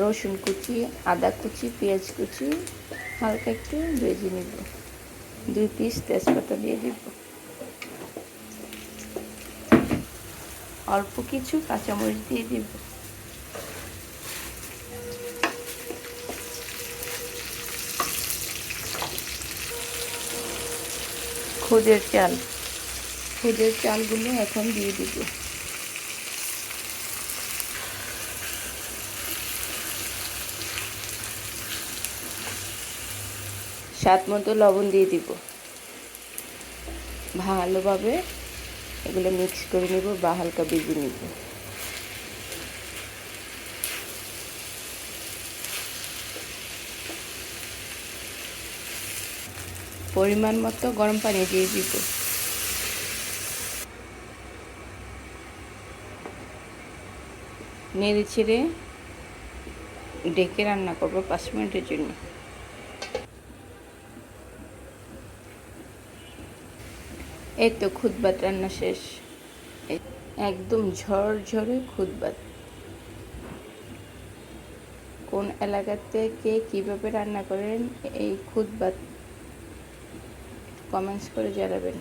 রসুন কুচি, আদা কুচি, পেঁয়াজ কুচি, হালকা একটু ভেজে নিব। দুই পিস তেজপাতা দিয়ে দিব। অল্প কিছু কাঁচামরিচ দিয়ে দিব। খুদের চাল। খুদের চালগুলো এখন দিয়ে দিব। স্বাদ মতো লবণ দিয়ে দিব। ভালোভাবে এগুলো মিক্স করে নিব বা হালকা ভেজে নিব। পরিমাণ মতো গরম পানি দিয়ে দিব। নেড়ে ছেড়ে ডেকে রান্না করব পাঁচ মিনিটের জন্য। এই তো খুদবাত রান্না শেষ। একদম ঝরঝরে খুদবাত। কোন এলাকাতে কে কীভাবে রান্না করেন এই খুদবাত? কমেন্টস করে জানাবেন।